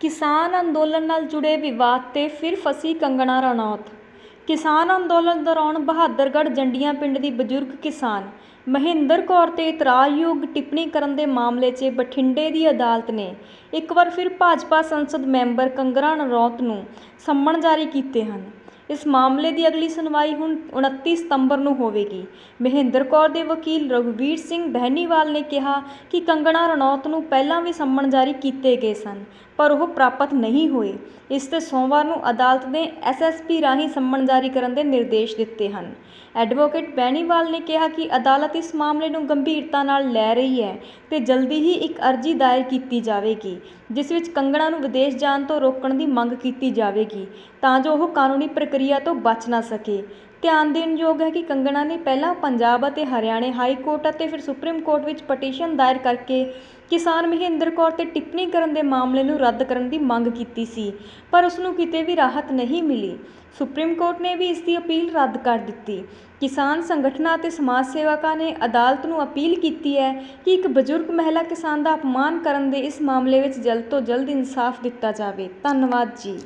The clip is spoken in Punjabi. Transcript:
ਕਿਸਾਨ ਅੰਦੋਲਨ ਨਾਲ ਜੁੜੇ ਵਿਵਾਦ 'ਤੇ ਫਿਰ ਫਸੀ ਕੰਗਣਾ ਰਣੌਤ। ਕਿਸਾਨ ਅੰਦੋਲਨ ਦੌਰਾਨ ਬਹਾਦਰਗੜ੍ਹ ਜੰਡੀਆਂ ਪਿੰਡ ਦੀ ਬਜ਼ੁਰਗ ਕਿਸਾਨ ਮਹਿੰਦਰ ਕੌਰ 'ਤੇ ਇਤਰਾਜ਼ਯੋਗ ਟਿੱਪਣੀ ਕਰਨ ਦੇ ਮਾਮਲੇ 'ਚ ਬਠਿੰਡੇ ਦੀ ਅਦਾਲਤ ਨੇ ਇੱਕ ਵਾਰ ਫਿਰ ਭਾਜਪਾ ਸੰਸਦ ਮੈਂਬਰ ਕੰਗਣਾ ਰਣੌਤ ਨੂੰ ਸੰਮਣ ਜਾਰੀ ਕੀਤੇ ਹਨ। ਇਸ ਮਾਮਲੇ ਦੀ ਅਗਲੀ ਸੁਣਵਾਈ ਹੁਣ 29 ਸਤੰਬਰ ਨੂੰ ਹੋਵੇਗੀ। ਮਹਿੰਦਰ ਕੌਰ ਦੇ ਵਕੀਲ ਰਘਵੀਰ ਸਿੰਘ ਬਹਿਨੀਵਾਲ ਨੇ ਕਿਹਾ ਕਿ ਕੰਗਣਾ ਰਣੌਤ ਨੂੰ ਪਹਿਲਾਂ ਵੀ ਸੰਮਣ ਜਾਰੀ ਕੀਤੇ ਗਏ ਸਨ, ਪਰ ਉਹ ਪ੍ਰਾਪਤ ਨਹੀਂ ਹੋਏ। ਇਸ ਤੇ ਸੋਮਵਾਰ ਨੂੰ ਅਦਾਲਤ ਨੇ ਐਸਐਸਪੀ ਰਾਹੀਂ ਸੰਮਣ ਜਾਰੀ ਕਰਨ ਦੇ ਨਿਰਦੇਸ਼ ਦਿੱਤੇ ਹਨ। ਐਡਵੋਕੇਟ ਬੈਣੀਵਾਲ ਨੇ ਕਿਹਾ ਕਿ ਅਦਾਲਤ ਇਸ ਮਾਮਲੇ ਨੂੰ ਗੰਭੀਰਤਾ ਨਾਲ ਲੈ ਰਹੀ ਹੈ ਤੇ ਜਲਦੀ ਹੀ ਇੱਕ ਅਰਜ਼ੀ ਦਾਇਰ ਕੀਤੀ ਜਾਵੇਗੀ, ਜਿਸ ਵਿੱਚ ਕੰਗਣਾ ਨੂੰ ਵਿਦੇਸ਼ ਜਾਣ ਤੋਂ ਰੋਕਣ ਦੀ ਮੰਗ ਕੀਤੀ ਜਾਵੇਗੀ, ਤਾਂ ਜੋ ਉਹ ਕਾਨੂੰਨੀ ਪ੍ਰਕਿਰਿਆ ਪ੍ਰਕਿਰਿਆ ਤੋਂ ਬਚ ਨਾ ਸਕੇ। ਧਿਆਨ ਦੇਣ ਯੋਗ ਹੈ ਕਿ ਕੰਗਣਾ ਨੇ ਪਹਿਲਾਂ ਪੰਜਾਬ ਅਤੇ ਹਰਿਆਣੇ ਹਾਈ ਕੋਰਟ ਅਤੇ ਫਿਰ ਸੁਪਰੀਮ ਕੋਰਟ ਵਿੱਚ ਪਟੀਸ਼ਨ ਦਾਇਰ ਕਰਕੇ ਕਿਸਾਨ ਮਹਿੰਦਰ ਕੌਰ ਤੇ ਟਿੱਪਣੀ ਕਰਨ ਦੇ ਮਾਮਲੇ ਨੂੰ ਰੱਦ ਕਰਨ ਦੀ ਮੰਗ ਕੀਤੀ ਸੀ, ਪਰ ਉਸ ਨੂੰ ਕਿਤੇ ਵੀ ਰਾਹਤ ਨਹੀਂ ਮਿਲੀ। ਸੁਪਰੀਮ ਕੋਰਟ ਨੇ ਵੀ ਇਸ ਦੀ ਅਪੀਲ ਰੱਦ ਕਰ ਦਿੱਤੀ। ਕਿਸਾਨ ਸੰਗਠਨਾਂ ਅਤੇ ਸਮਾਜ ਸੇਵਕਾਂ ਨੇ ਅਦਾਲਤ ਨੂੰ ਅਪੀਲ ਕੀਤੀ ਹੈ ਕਿ ਇੱਕ ਬਜ਼ੁਰਗ ਮਹਿਲਾ ਕਿਸਾਨ ਦਾ ਅਪਮਾਨ ਕਰਨ ਦੇ ਇਸ ਮਾਮਲੇ ਵਿੱਚ ਜਲਦ ਤੋਂ ਜਲਦ ਇਨਸਾਫ ਦਿੱਤਾ ਜਾਵੇ। ਧੰਨਵਾਦ ਜੀ।